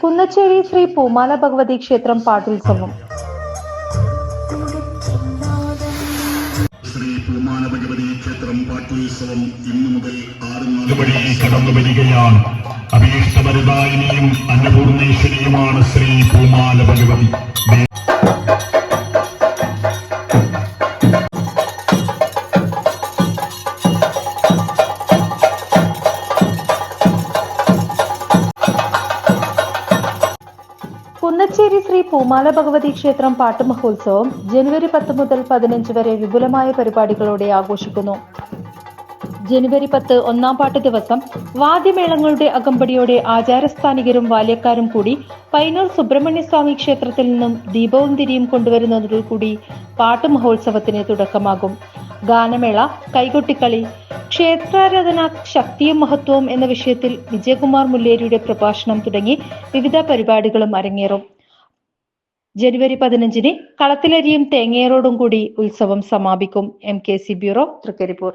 കുന്നച്ചേരി ശ്രീ പൂമാല ഭഗവതി ക്ഷേത്രം പാട്ടുത്സവം ശ്രീ പൂമാല ഭഗവതി ക്ഷേത്രം പാട്ടുത്സവം ഇന്നു മുതൽ ആറ് നാല് വഴി കടന്നു വരികയാണ്. അഭീഷ്ടവരദായിനിയും അന്നപൂർണേശ്വരിയുമാണ് ശ്രീ പൂമാല ഭഗവതി. കുന്നച്ചേരി ശ്രീ പൂമാല ഭഗവതി ക്ഷേത്രം പാട്ട് മഹോത്സവം ജനുവരി പത്ത് മുതൽ പതിനഞ്ച് വരെ വിപുലമായ പരിപാടികളോടെ ആഘോഷിക്കുന്നു. ജനുവരി പത്ത് ഒന്നാം പാട്ട് ദിവസം വാദ്യമേളങ്ങളുടെ അകമ്പടിയോടെ ആചാരസ്ഥാനികരും വാല്യക്കാരും കൂടി പൈനൂർ സുബ്രഹ്മണ്യസ്വാമി ക്ഷേത്രത്തിൽ നിന്നും ദീപവും തിരിയും കൊണ്ടുവരുന്നതോടുകൂടി പാട്ട് മഹോത്സവത്തിന് തുടക്കമാകും. ഗാനമേള കൈകൊട്ടിക്കളി ക്ഷേത്രാരാധന ശക്തിയും മഹത്വവും എന്ന വിഷയത്തിൽ വിജയകുമാർ മുല്ലേരിയുടെ പ്രഭാഷണം തുടങ്ങി വിവിധ പരിപാടികളും അരങ്ങേറും. ജനുവരി പതിനഞ്ചിന് കളത്തിലരിയും തേങ്ങേറോടും കൂടി ഉത്സവം സമാപിക്കും. M K C bureau Trikaripur.